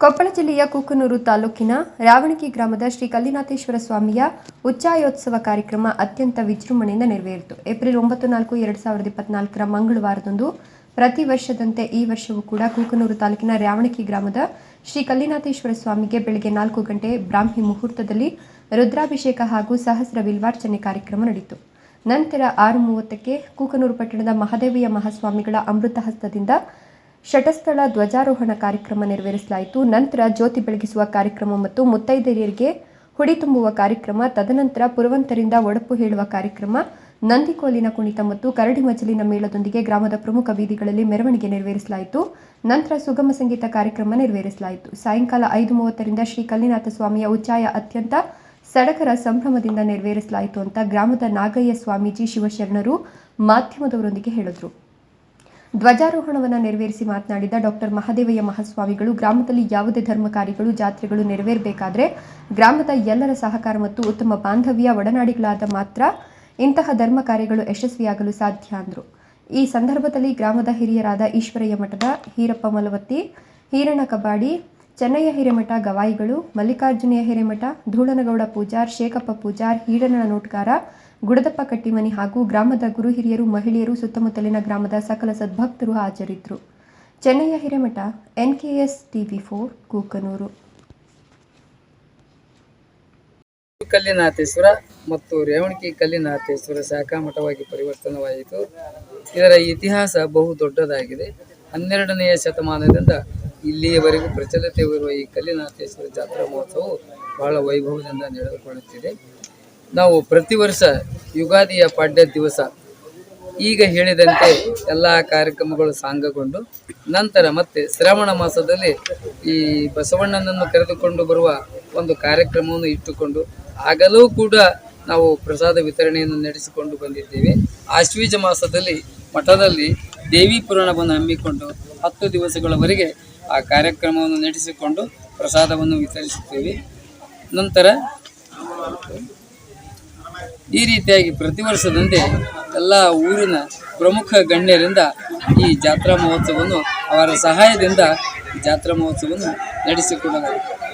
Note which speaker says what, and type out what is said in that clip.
Speaker 1: ಕೊಪ್ಪಳ ಜಿಲ್ಲೆಯ ಕೂಕನೂರು ತಾಲೂಕಿನ ರಾವಣಗಿ ಗ್ರಾಮದ ಶ್ರೀ ಕಲ್ಲಿನಾಥೇಶ್ವರ ಸ್ವಾಮಿಯ ಉಚ್ಚಾಯೋತ್ಸವ ಕಾರ್ಯಕ್ರಮ ಅತ್ಯಂತ ವಿಜೃಂಭಣೆಯಿಂದ ನೆರವೇರಿತು. ಏಪ್ರಿಲ್ ಒಂಬತ್ತು ನಾಲ್ಕು ಎರಡು ಸಾವಿರದ ಇಪ್ಪತ್ನಾಲ್ಕರ ಮಂಗಳವಾರದಂದು ಪ್ರತಿ ವರ್ಷದಂತೆ ಈ ವರ್ಷವೂ ಕೂಡ ಕೂಕನೂರು ತಾಲೂಕಿನ ರಾವಣಗಿ ಗ್ರಾಮದ ಶ್ರೀ ಕಲ್ಲಿನಾಥೇಶ್ವರ ಸ್ವಾಮಿಗೆ ಬೆಳಗ್ಗೆ ನಾಲ್ಕು ಗಂಟೆ ಬ್ರಾಹ್ಮಿ ಮುಹೂರ್ತದಲ್ಲಿ ರುದ್ರಾಭಿಷೇಕ ಹಾಗೂ ಸಹಸ್ರ ವಿಲ್ವಾರ್ಚನೆ ಕಾರ್ಯಕ್ರಮ ನಡೆಯಿತು ನಂತರ ಆರು ಮೂವತ್ತಕ್ಕೆ ಕೂಕನೂರು ಪಟ್ಟಣದ ಮಹಾದೇವಿಯ ಮಹಾಸ್ವಾಮಿಗಳ ಅಮೃತ ಹಸ್ತದಿಂದ ಶಟಸ್ಥಳ ಧ್ವಜಾರೋಹಣ ಕಾರ್ಯಕ್ರಮ ನೆರವೇರಿಸಲಾಯಿತು. ನಂತರ ಜ್ಯೋತಿ ಬೆಳಗಿಸುವ ಕಾರ್ಯಕ್ರಮ ಮತ್ತು ಮುತ್ತೈದೆಯರಿಗೆ ಹುಡಿ ತುಂಬುವ ಕಾರ್ಯಕ್ರಮ, ತದನಂತರ ಪುರವಂತರಿಂದ ಒಡಪು ಹೇಳುವ ಕಾರ್ಯಕ್ರಮ, ನಂದಿಕೋಲಿನ ಕುಣಿತ ಮತ್ತು ಕರಡಿ ಮಜಲಿನ ಮೇಳದೊಂದಿಗೆ ಗ್ರಾಮದ ಪ್ರಮುಖ ಬೀದಿಗಳಲ್ಲಿ ಮೆರವಣಿಗೆ ನೆರವೇರಿಸಲಾಯಿತು. ನಂತರ ಸುಗಮ ಸಂಗೀತ ಕಾರ್ಯಕ್ರಮ ನೆರವೇರಿಸಲಾಯಿತು. ಸಾಯಂಕಾಲ ಐದು ಮೂವತ್ತರಿಂದ ಶ್ರೀ ಕಲ್ಲಿನಾಥ ಸ್ವಾಮಿಯ ಉಚ್ಚಾಯ ಅತ್ಯಂತ ಸಡಗರ ಸಂಭ್ರಮದಿಂದ ನೆರವೇರಿಸಲಾಯಿತು ಅಂತ ಗ್ರಾಮದ ನಾಗಯ್ಯ ಸ್ವಾಮೀಜಿ ಶಿವಶರಣರು ಮಾಧ್ಯಮದವರೊಂದಿಗೆ ಹೇಳಿದರು. ಧ್ವಜಾರೋಹಣವನ್ನು ನೆರವೇರಿಸಿ ಮಾತನಾಡಿದ ಡಾಕ್ಟರ್ ಮಹಾದೇವಯ್ಯ ಮಹಾಸ್ವಾಮಿಗಳು, ಗ್ರಾಮದಲ್ಲಿ ಯಾವುದೇ ಧರ್ಮ ಕಾರ್ಯಗಳು ಜಾತ್ರೆಗಳು ನೆರವೇರಬೇಕಾದ್ರೆ ಗ್ರಾಮದ ಎಲ್ಲರ ಸಹಕಾರ ಮತ್ತು ಉತ್ತಮ ಬಾಂಧವ್ಯ ಒಡನಾಡಿಗಳಾದ ಮಾತ್ರ ಇಂತಹ ಧರ್ಮ ಕಾರ್ಯಗಳು ಯಶಸ್ವಿಯಾಗಲು ಸಾಧ್ಯ ಅಂದರು. ಈ ಸಂದರ್ಭದಲ್ಲಿ ಗ್ರಾಮದ ಹಿರಿಯರಾದ ಈಶ್ವರಯ್ಯ ಮಠದ ಹೀರಪ್ಪ ಮಲವತ್ತಿ ಹೀರಣ ಕಬಾಡಿ, ಚೆನ್ನಯ್ಯ ಹಿರೇಮಠ ಗವಾಯಿಗಳು, ಮಲ್ಲಿಕಾರ್ಜುನಯ್ಯ ಹಿರೇಮಠ, ಧೂಳನಗೌಡ ಪೂಜಾರ್, ಶೇಖಪ್ಪ ಪೂಜಾರ್ ಹೀಡನ ನೋಟ್ಕಾರ ಗುಡದಪ್ಪ ಕಟ್ಟಿಮನಿ ಹಾಗೂ ಗ್ರಾಮದ ಗುರು ಹಿರಿಯರು, ಮಹಿಳೆಯರು ಸುತ್ತಮುತ್ತಲಿನ ಗ್ರಾಮದ ಸಕಲ ಸದ್ಭಕ್ತರು ಹಾಜರಿದ್ದರು. Chennayya Hiremath, NKS TV four, Kukanur.
Speaker 2: Kallinatheshwara ಮತ್ತು ರೇವಣಕಿ ಕಲ್ಲಿನಾಥೇಶ್ವರ ಶಾಖಾ ಮಠವಾಗಿ ಪರಿವರ್ತನವಾಯಿತು. ಇದರ ಇತಿಹಾಸ ಬಹು ದೊಡ್ಡದಾಗಿದೆ. ಹನ್ನೆರಡನೆಯ ಶತಮಾನದಿಂದ ಇಲ್ಲಿಯವರೆಗೂ ಪ್ರಚಲಿತವಿರುವ ಈ ಕಲ್ಲಿನಾಥೇಶ್ವರ ಜಾತ್ರಾ ಮಹೋತ್ಸವವು ಬಹಳ ವೈಭವದಿಂದ ನಡೆದುಕೊಳ್ಳುತ್ತಿದೆ ನಾವು ಪ್ರತಿ ವರ್ಷ ಯುಗಾದಿಯ ಪಾಡ್ಯ ದಿವಸ ಈಗ ಹೇಳಿದಂತೆ ಎಲ್ಲ ಕಾರ್ಯಕ್ರಮಗಳು ಸಾಂಗಗೊಂಡು ನಂತರ ಮತ್ತೆ ಶ್ರಾವಣ ಮಾಸದಲ್ಲಿ ಈ ಬಸವಣ್ಣನನ್ನು ಕರೆದುಕೊಂಡು ಬರುವ ಒಂದು ಕಾರ್ಯಕ್ರಮವನ್ನು ಇಟ್ಟುಕೊಂಡು ಆಗಲೂ ಕೂಡ ನಾವು ಪ್ರಸಾದ ವಿತರಣೆಯನ್ನು ನಡೆಸಿಕೊಂಡು ಬಂದಿದ್ದೇವೆ. ಆಶ್ವೀಜ ಮಾಸದಲ್ಲಿ ಮಠದಲ್ಲಿ ದೇವಿ ಪುರಾಣವನ್ನು ಹಮ್ಮಿಕೊಂಡು ಹತ್ತು ದಿವಸಗಳವರೆಗೆ ಆ ಕಾರ್ಯಕ್ರಮವನ್ನು ನಡೆಸಿಕೊಂಡು ಪ್ರಸಾದವನ್ನು ವಿತರಿಸುತ್ತೇವೆ. ನಂತರ ಈ ರೀತಿಯಾಗಿ ಪ್ರತಿ ವರ್ಷದಂತೆ ಎಲ್ಲ ಊರಿನ ಪ್ರಮುಖ ಗಣ್ಯರಿಂದ ಈ ಜಾತ್ರಾ ಮಹೋತ್ಸವವನ್ನು ಅವರ ಸಹಾಯದಿಂದ ಜಾತ್ರಾ ಮಹೋತ್ಸವವನ್ನು ನಡೆಸಿಕೊಡಲಾಗಿದೆ.